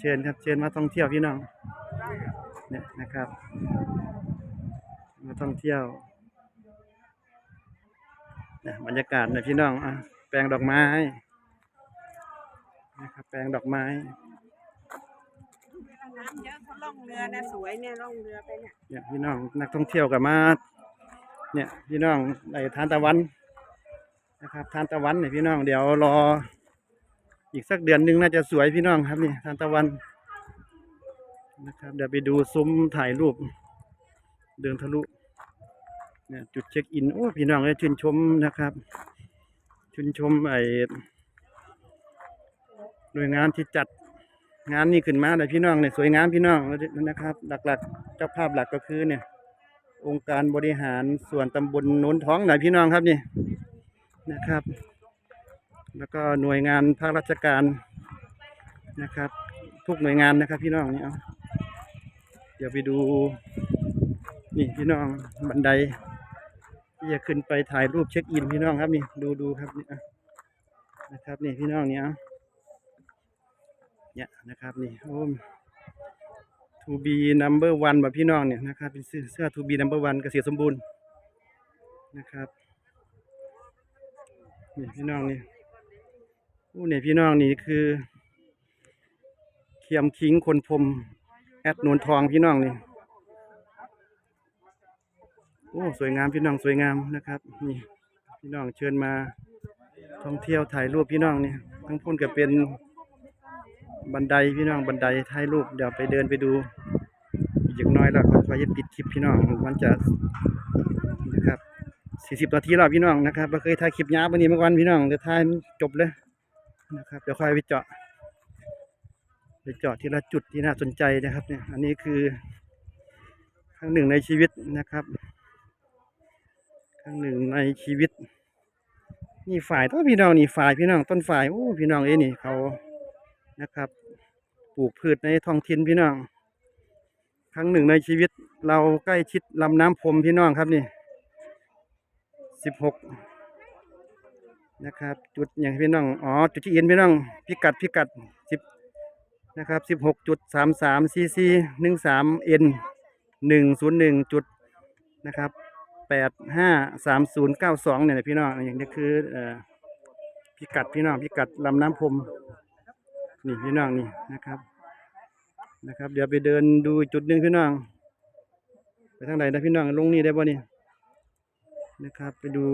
เชิญครับเชิญมาท่องเที่ยวพี่น้องเนี่ยนะครับ มาท่องเที่ยวเนี่ยบรรยากาศเนี่ยพี่น้องอะแปลงดอกไม้นะครับแปลงดอกไม้น้ำเยอะเขาล่องเรือนะสวยเนี่ยล่องเรือไปเนี่ยเนี่ยพี่น้องนักท่องเที่ยวกับมาเนี่ยพี่น้องไอ้ทานตะวันนะครับทานตะวันเนี่ยพี่น้องเดี๋ยวรอ อีกสักเดือนหนึ่งน่าจะสวยพี่น้องครับนี่ทานตะวันนะครับเดี๋ยวไปดูซุ้มถ่ายรูป เดินทะลุเนี่ยจุดเช็คอินโอ้พี่น้องเลยชื่นชมนะครับ ชื่นชมไอ้หน่วยงานที่จัดงานนี้ขึ้นมาเลยพี่น้องเนี่ยสวยงามพี่น้องนะครับ หลักๆ เจ้าภาพหลักก็คือเนี่ย องค์การบริหารส่วนตำบลโน้นท้องไหนพี่น้องครับนี่นะครับ แล้วก็หน่วยงานภาคราชการนะครับ ทุกหน่วยงานนะครับพี่น้องเนี่เอาเดี๋ยวไปดูนี่พี่น้องบันไดที่จะขึ้นไปถ่ายรูปเช็คอินพี่น้องครับนี่ดูดูครับนี่นะครับนี่พี่น้องเนี่เอาเนี่ยนะครับนี่โอ้ม to be number one แบบพี่น้องเนี่ยนะครับเป็นเสื้อเสื้อ to be number one เกษตรสมบูรณ์นะครับนี่พี่น้องนี่ อู้เนี่ยพี่น้องนี่คือเคียมคิงคนพรมแอดนวลทองพี่น้องนี่โอ้สวยงามพี่น้องสวยงามนะครับนี่พี่น้องเชิญมาท่องเที่ยวถ่ายรูปพี่น้องนี่ทั้งพุ่นก็เป็นบันไดพี่น้องบันไดถ่ายรูปเดี๋ยวไปเดินไปดูอีกอย่างน้อยแล้วก็ค่อยจะปิดคลิปพี่น้องมันจะนะครับสี่สิบนาทีแล้วพี่น้องนะครับเราเคยถ่ายคลิปยาววันนี้เมื่อวันพี่น้องเดี๋ยวถ่ายจบเลย นะครับเดี๋ยวค่อยไปเจาะไปเจาะทีละจุดที่น่าสนใจนะครับ เนี่ย อันนี้คือครั้งหนึ่งในชีวิตนะครับครั้งหนึ่งในชีวิต นี่ฝ่ายต้นพี่น้องนี่ฝ่ายพี่น้องต้นฝ่ายโอ้พี่น้องเอ้นี่เขานะครับ ปลูกพืชในท้องถิ่นพี่น้อง ครั้งหนึ่งในชีวิต เราใกล้ชิดลำน้ำพรมพี่น้องครับนี่สิบหก นะครับ จุดอย่างพี่น้องอ๋อจุดที่เอ็นพี่น้องพิกัดพิกัดสิบนะครับสิบหกจุดสามสามซีซีหนึ่งสามเอ็นหนึ่งศูนย์หนึ่งจุดนะครับแปดห้าสามศูนย์เก้าสองเนี่ยนะพี่น้องอย่างนี้คือเอ่อพิกัดพี่น้องพิกัดลำน้ำพรมนี่พี่น้องนี่นะครับนะครับ เดี๋ยวไปเดินดูจุดหนึ่งพี่น้องไปทางไหนนะพี่น้องลงนี่ได้ป่ะนี่นะครับ ไปดู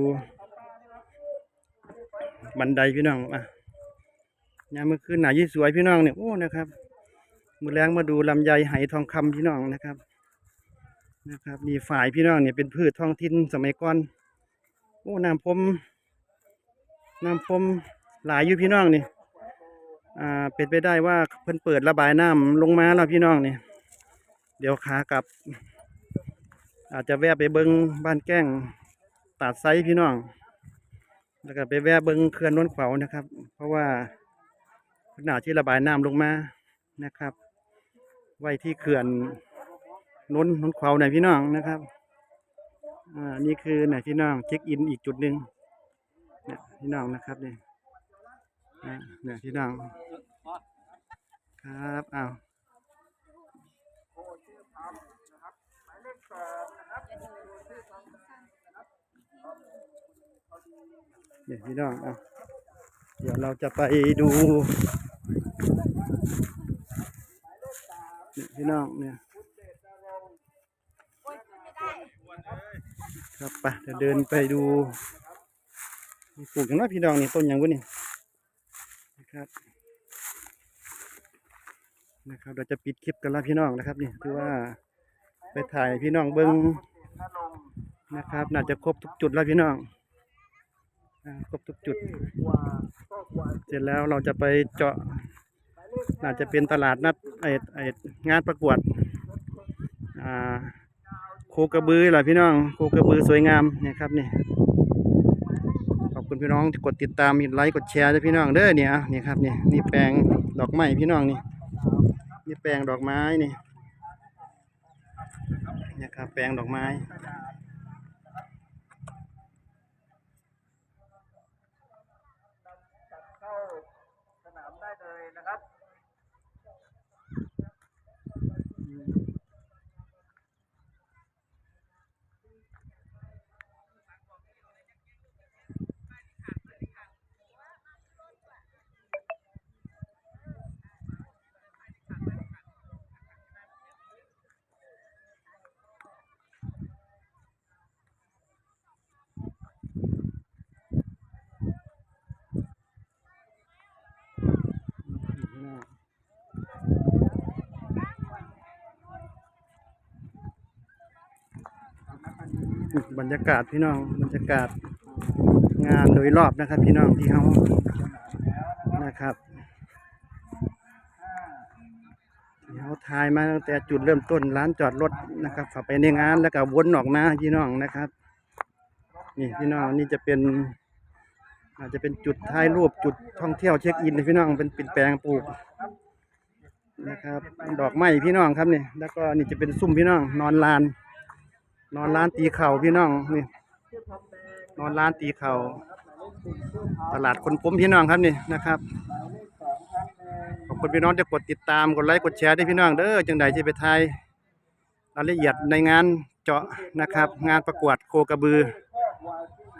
บันไดพี่น้องอะยามเมื่อคืนหนายี่สวยพี่น้องเนี่ยโอ้นะครับมือแรงมาดูลำไยไหทองคำพี่น้องนะครับนะครับนี่ฝ่ายพี่น้องเนี่ยเป็นพืชท้องถิ่นสมัยก่อนโอ้น้ำพรมน้ำพรมหลายอยู่พี่น้องนี่อ่าเป็นไปได้ว่าเพิ่นเปิดระบายน้ำลงมาแล้วพี่น้องนี่เดี๋ยวขากลับ อาจจะแวะไปเบิ้งบ้านแก้งตาดไซพี่น้อง แล้วก็ไปแวะเบิงเขื่อนน้นขวาวนะครับ เพราะว่าขณะที่ระบายน้ำลงมานะครับ ไว้ที่เขื่อนน้นน้นขวาวหน่อยพี่น้องนะครับอ่านี่คือไหนพี่น้องเช็คอินอีกจุดหนึ่งเนี่ยพี่น้องนะครับเนี่ยเนี่ยพี่น้องครับอ้าว เนี่ยพี่น้องเอาเดี๋ยวเราจะไปดูเนี่ยพี่น้องเนี่ยครับไปเดี๋ยวเดินไปดูปลูกอย่างน้อยพี่น้องนี่ต้นอย่างวะนี่นะครับนะครับเราจะปิดคลิปกันแล้วพี่น้องนะครับนี่คือว่าไปถ่ายพี่น้องเบิ้งนะครับ น่าจะครบทุกจุดแล้วพี่น้อง ครบทุกจุด เสร็จแล้วเราจะไปเจาะน่าจะเป็นตลาดนัดไอไองานประกวดอ่าโคกระบือเหรอพี่น้องโคกระบือสวยงามเนี่ยครับนี่ขอบคุณพี่น้องที่กดติดตามมีไลค์กดแชร์ด้วยพี่น้องเด้อเนี่ยนี่ครับนี่นี่แปลงดอกไม้พี่น้องนี่นี่แปลงดอกไม้นี่เนี่ยครับแปลงดอกไม้ เข้าสนามได้เลย นะครับ บรรยากาศพี่น้องบรรยากาศงานโดยรอบนะครับ พี่น้องที่เฮานะครับที่เฮาถ่ายมาตั้งแต่จุดเริ่มต้นร้านจอดรถนะครับข้าไปในงานแล้วก็วนออกมาพี่น้องนะครับ นี่พี่น้องนี่จะเป็น อาจจะเป็นจุดถ่ายรูปจุดท่องเที่ยวเช็คอินพี่น้องเป็นป็นแปลงปลูกนะครับ ดอกไม้พี่น้องครับนี่แล้วก็นี่จะเป็นซุ้มพี่น้องนอนลาน นอนร้านตีเข่าพี่น้องนี่นอนร้านตีเข่าตลาดคนผมพี่น้องครับนี่นะครับขอบคุณพี่น้องที่กดติดตามกดไลค์กดแชร์ด้พี่น้องเด้อจังใดจะไปไทยรายละเอียดในงานเจาะนะครับ งานประกวดโคกระบือ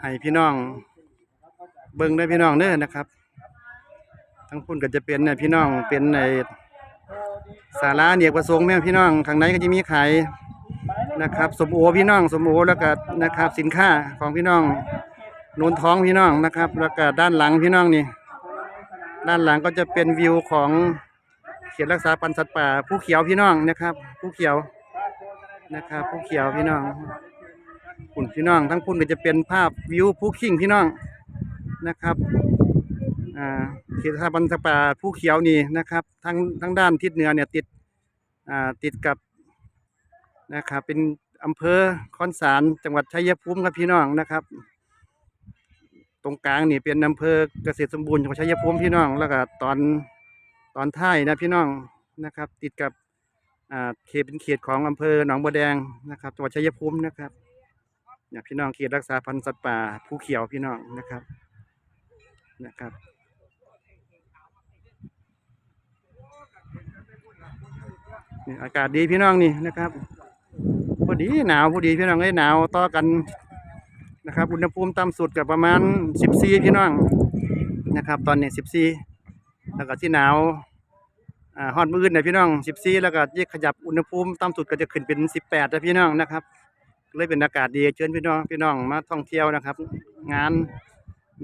ให้พี่น้อง เบิ่งได้พี่น้องเด้อนะครับ ทั้งพุ่นก็จะเป็นเนี่ยพี่น้องเป็นในศาลาเนียกประสงค์แม่พี่น้องข้างในก็จะมีขาย นะครับสมโอพี่น้องสมโอแล้วก็นะครับสินค้าของพี่น้องโนนท้องพี่น้องนะครับ แล้วก็ด้านหลังพี่น้องนี่ ด้านหลังก็จะเป็นวิวของเขตรักษาพันธุ์สัตว์ป่าผู้เขียวพี่น้องนะครับ ผู้เขียวนะครับ ผู้เขียวพี่น้องพุ่นพี่น้อง ทั้งพุ่นก็จะเป็นภาพวิวผู้ขิงพี่น้องนะครับอ่าเขตสถาบันสัตว์ป่าผู้เขียวนี่นะครับทั้งทั้งด้านทิศเหนือเนี่ยติดอ่าติดกับ นะครับ เป็นอำเภอคอนสารจังหวัดชัยภูมิครับพี่น้องนะครับ ตรงกลางนี่เป็นอำเภอเกษตรสมบูรณ์จังชัยภูมิพี่น้อง แล้วก็ตอนตอนท้ายนะพี่น้องนะครับ ติดกับอ่าเขตเป็นเขตของอำเภอหนองบัวแดงนะครับจังหวัดชัยภูมินะครับเนี่ยพี่น้องเขตรักษาพันธุ์สัตว์ป่าผู้เขียวพี่น้องนะครับนะครับนี่อากาศดีพี่น้องนี่นะครับ พอดีหนาวพอดีพี่น้องเอ้ยหนาวต่อกันนะครับอุณหภูมิต่ำสุดกับประมาณสิบสี่พี่น้องนะครับ ตอนนี้สิบสี่แล้วก็ที่หนาวอ่าฮอดมืออื่นนะพี่น้องสิบสี่แล้วก็ยิ่ขยับอุณหภูมิต่ำสุดก็จะขึ้นเป็นสิบแปดนะพี่น้องนะครับ เลยเป็นอากาศดีเชิญพี่น้องพี่น้องมาท่องเที่ยวนะครับ งาน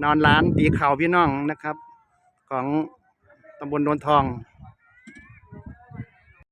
นอนร้านตีเข่าพี่น้องนะครับ ของตำบลโนนทอง